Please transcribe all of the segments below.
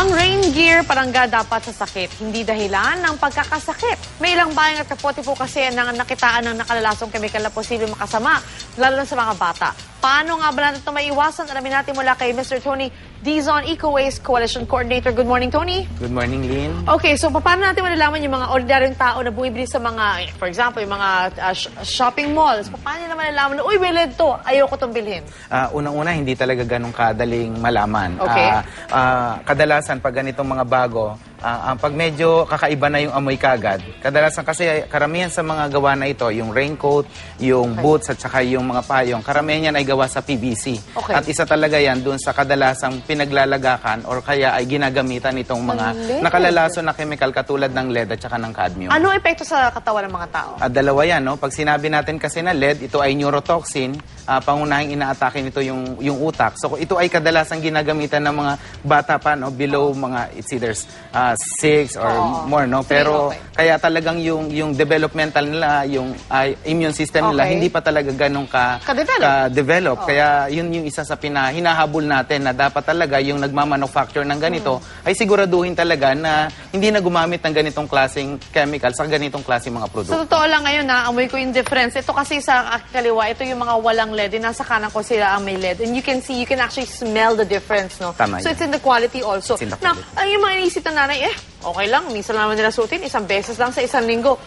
Ang rain gear palangga dapat sa sakit, hindi dahilan ng pagkakasakit. May ilang bayang at kapote po kasi nang nakitaan ng nakalalasong kemikal na posibleng makasama, lalo na sa mga bata. Paano nga ba natin ito maiwasan? Alamin natin mula kay Mr. Tony Dizon, Eco Waste Coalition Coordinator. Good morning, Tony. Good morning, Lynn. Okay, so paano natin malalaman yung mga ordinaryong tao na bumibili sa mga, for example, yung mga uh, sh- shopping malls? Paano nila malalaman na, uy, may lead to, ayoko itong bilhin? Ah, Unang-una, hindi talaga ganun kadaling malaman. Okay. Ah, ah, kadalasan, pag ganitong mga bago, ah, ah, pag medyo kakaiba na yung amoy kagad, kadalasan kasi karamihan sa mga gawa na ito, yung raincoat, yung Okay. boots, at saka yung mga payong, karamihan yan ay gawa sa PVC. Okay. At isa talaga yan dun sa kadalasang pinaglalagakan or kaya ay ginagamitan itong mga lead. nakalalaso na chemical katulad ng lead at saka ng cadmium. Ano epekto sa katawan ng mga tao? At dalawa yan, no? Pag sinabi natin kasi na lead, ito ay neurotoxin, ah, pangunahing inaatake nito yung, yung utak. So ito ay kadalasang ginagamitan ng mga bata pa, no? Below mga, it's either uh, six or Oo. more, no? Pero okay. kaya talagang yung, yung developmental nila, yung ay, immune system nila, Okay. hindi pa talaga ganun ka, Ka-develop. ka-develop. Oo. Kaya yun yung isa sa pina, hinahabol natin na dapat talaga yung nagmamanufacture ng ganito Hmm. ay siguraduhin talaga na hindi na gumamit ng ganitong klaseng chemical sa ganitong klaseng mga produkto. Sa totoo lang ngayon, naamoy ko yung difference. Ito kasi sa kaliwa, ito yung mga walang LED. Yung nasa kanan ko sila ang may LED. And you can see, you can actually smell the difference, no? Tama so yan. it's in the quality also. It's in the Now, quality. yung mga inisip ng nanay, eh, okay lang, minsan naman nila suotin, isang beses lang sa isang linggo.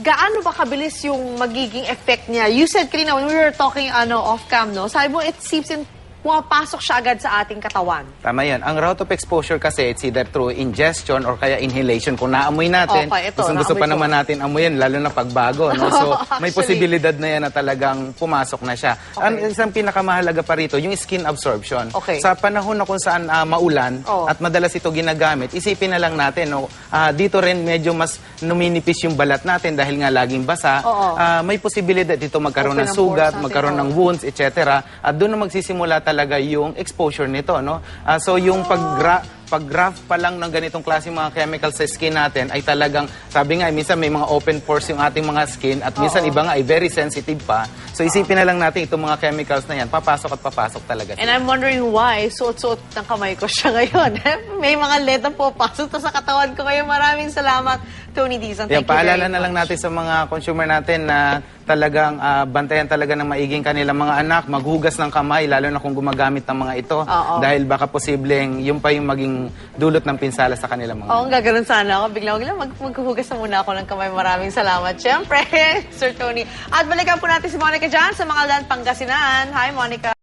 Gaano ba kabilis yung magiging effect niya? You said kanina, when we were talking ano, off-cam, no? Sabi mo, it seeps in, pumapasok siya agad sa ating katawan. Tama yan. Ang route of exposure kasi, it's either through ingestion or kaya inhalation. Kung naamoy natin, Okay, ito, gusto, gusto naamoy pa ko. naman natin amuyin, lalo na pagbago. No? So, may Actually. posibilidad na yan na talagang pumasok na siya. Ang isang pinakamahalaga pa rito, yung skin absorption. Okay. Sa panahon na kung saan ah, maulan Oh. at madalas ito ginagamit, isipin na lang natin, no? ah, dito rin medyo mas numinipis yung balat natin dahil nga laging basa. Oo. Ah, may posibilidad dito magkaroon Open ng ang sugat, natin, magkaroon oo. ng wounds, etc. At doon na magsisimula talaga yung exposure nito, no? Ah, so yung pag pag-graft pa lang ng ganitong klase mga chemicals sa skin natin ay talagang, sabi nga, minsan may mga open pores yung ating mga skin at minsan iba nga ay very sensitive pa. So isipin na lang natin itong mga chemicals na yan, papasok at papasok talaga. And I'm wondering why suot-suot ng kamay ko siya ngayon. May mga LED na pupasok to sa katawan ko ngayon. Maraming salamat, Tony Dizon. Yan, Thank you very paalala na lang much. natin sa mga consumer natin na talagang ah, bantayan talaga ng maiging kanilang mga anak, maghugas ng kamay, lalo na kung gumagamit ng mga ito. Oo. Dahil baka posibleng yung pa yung maging dulot ng pinsala sa kanilang mga Oo, ang gaganon sana ako. Biglang-biglang mag maghuhugas na muna ako ng kamay. Maraming salamat. Siyempre, Sir Tony. At balikan po natin si Monica dyan sa Mangaldan, Pangasinan. Hi, Monica.